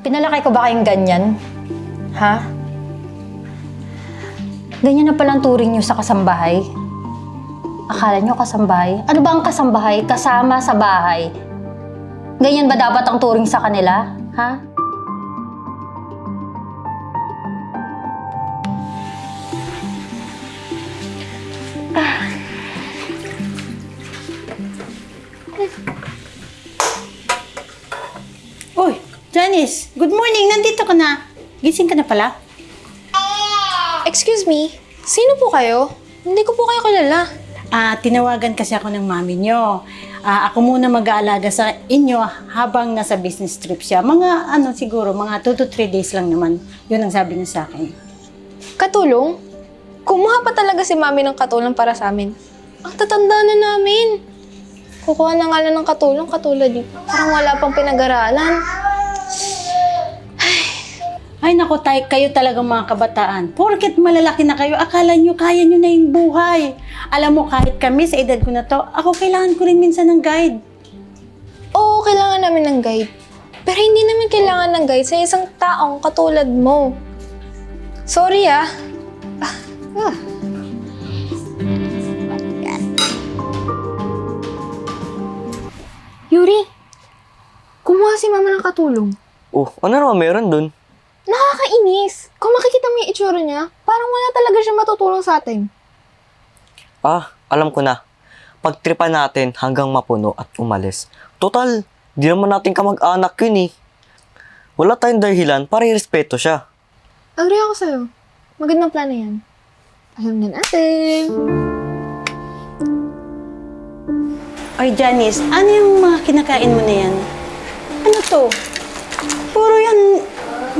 Pinalaki ko ba kayong ganyan? Ha? Ganyan na palang turing nyo sa kasambahay? Akala nyo kasambahay? Ano ba ang kasambahay? Kasama sa bahay? Ganyan ba dapat ang turing sa kanila? Ha? Uy, Janice, good morning. Nandito ka na. Gising ka na pala? Excuse me, sino po kayo? Hindi ko po kayo kilala. Ah, tinawagan kasi ako ng mami nyo. Ah, ako muna mag-aalaga sa inyo habang nasa business trip siya. Mga ano siguro, mga 2 to 3 days lang naman. Yun ang sabi niya sa akin. Katulong? Kumuha pa talaga si mami ng katulong para sa amin. Ang tatanda na namin. Kukuha na nga lang ng katulong katulad yun. Parang wala pang pinag-aralan. Ay nako, tay, kayo talagang mga kabataan. Porket malalaki na kayo, akala nyo kaya nyo na yung buhay. Alam mo, kahit kami sa edad ko na to, ako kailangan ko rin minsan ng guide. Oo, kailangan namin ng guide. Pero hindi namin kailangan ng guide sa isang taong katulad mo. Sorry ah. Ah, ah. Yuri, kumuha si mama ng katulong. Oh, ano naman meron dun? Nakakainis. Kung makikita mo yung itsura niya, parang wala talaga siya matutulong sa atin. Ah, alam ko na. Pagtripan natin hanggang mapuno at umalis. Total, di naman natin kamag-anak yun eh. Wala tayong dahilan para irespeto siya. Agree ako sa'yo. Magandang plano yan. Alam na natin. Oy, Janice, ano yung mga kinakain mo na yan? Ano to?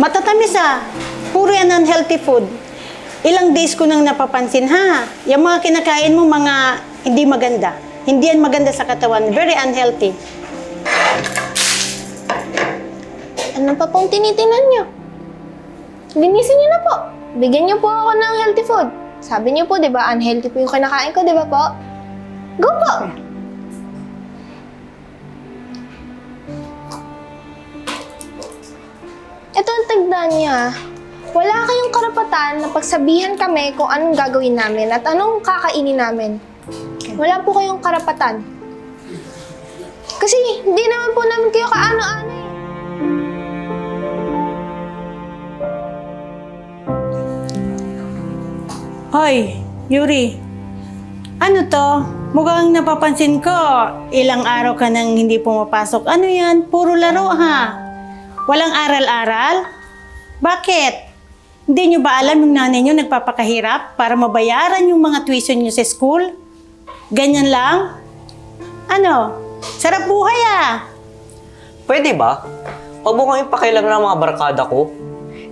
Matatamis ah. Puro yan unhealthy food. Ilang days ko nang napapansin ha. Yung mga kinakain mo, mga hindi maganda. Hindi yan maganda sa katawan. Very unhealthy. Ano pa pong tinitinan nyo? Linisin nyo na po. Bigyan nyo po ako ng healthy food. Sabi nyo po, di ba, unhealthy po yung kinakain ko, di ba po? Go po! Tagdaan niya. Wala kayong karapatan na pagsabihan kami kung anong gagawin namin at anong kakainin namin. Wala po kayong karapatan. Kasi hindi naman po namin kayo kaano-ano eh. Hoy, Yuri. Ano to? Mukhang napapansin ko, ilang araw ka nang hindi pumapasok. Ano yan? Puro laro ha? Walang aral-aral? Bakit? Hindi nyo ba alam yung nanay nyo nagpapakahirap para mabayaran yung mga tuition nyo sa school? Ganyan lang? Ano? Sarap buhay ah! Pwede ba? Huwag mo kami pakialam ng mga barkada ko.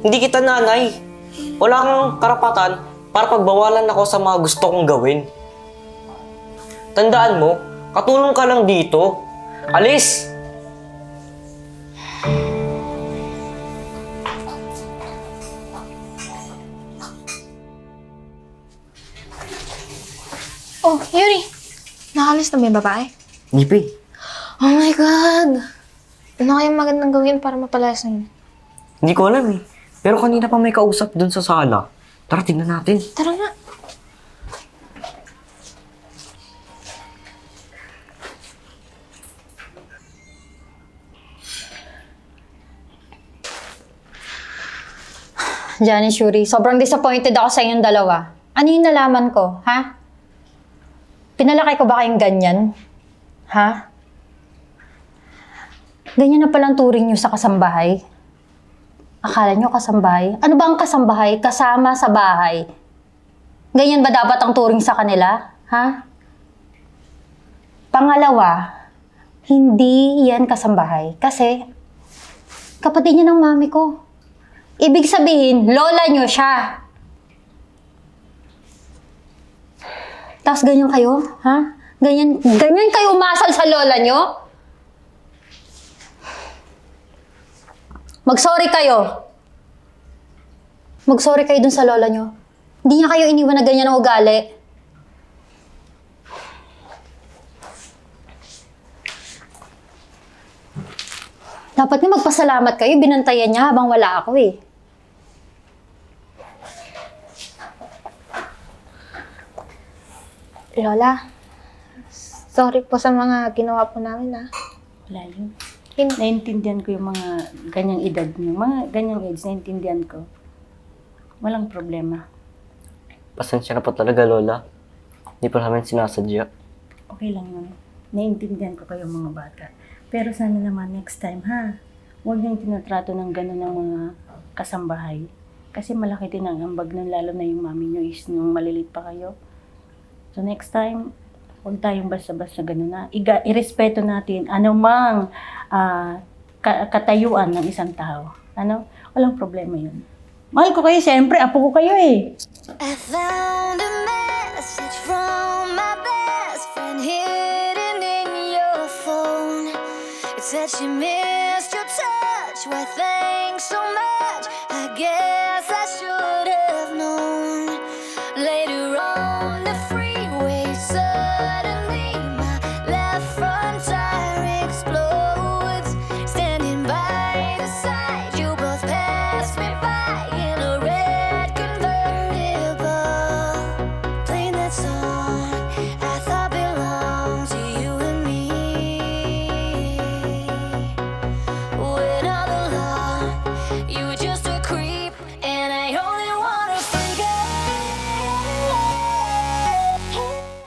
Hindi kita nanay. Wala kang karapatan para pagbawalan ako sa mga gusto kong gawin. Tandaan mo, katulong ka lang dito. Alis! Oh, Yuri. Nakalis na ba yung babae? Nipi, Oh my God! Ano kayang magandang gawin para mapalayas na yun? hindi ko alam eh. Pero kanina pa may kausap dun sa sala. Tara, tingnan natin. Tara nga. Janice Yuri, sobrang disappointed ako sa inyong dalawa. Ano yung nalaman ko, ha? Pinalaki ko ba kayong ganyan? Ha? Ganyan na palang turing nyo sa kasambahay? Akala nyo kasambahay? Ano ba ang kasambahay? Kasama sa bahay. Ganyan ba dapat ang turing sa kanila? Ha? Pangalawa, hindi yan kasambahay. Kasi, kapatid niya ng mami ko. Ibig sabihin, lola nyo siya. Tapos ganyan kayo, ha? Ganyan, ganyan kayo umasal sa lola nyo? Mag-sorry kayo. Mag-sorry kayo dun sa lola nyo. Hindi niya kayo iniwan na ganyan ang ugali. Dapat nga magpasalamat kayo, binantayan niya habang wala ako eh. Lola, sorry po sa mga ginawa po namin ah. Wala yun. Hin- Naintindihan ko yung mga ganyang edad niyo. Mga ganyang age, naintindihan ko. Walang problema. Pasensya na po talaga, Lola. Hindi pa namin sinasadya. Okay lang yun. Naintindihan ko kayo mga bata. Pero sana naman next time ha, huwag niyong tinatrato ng gano'n ng mga kasambahay. Kasi malaki din ang ambag nun, lalo na yung mami niyo is nung malilit pa kayo. So next time, huwag tayong basta-basta gano'n na. Iga, irespeto natin anumang ah, ka- katayuan ng isang tao. Ano? Walang problema yun. Mahal ko kayo, siyempre. Apo ko kayo eh. I found a message from my best friend hidden in your phone. It said she missed your touch. Why, thanks so much.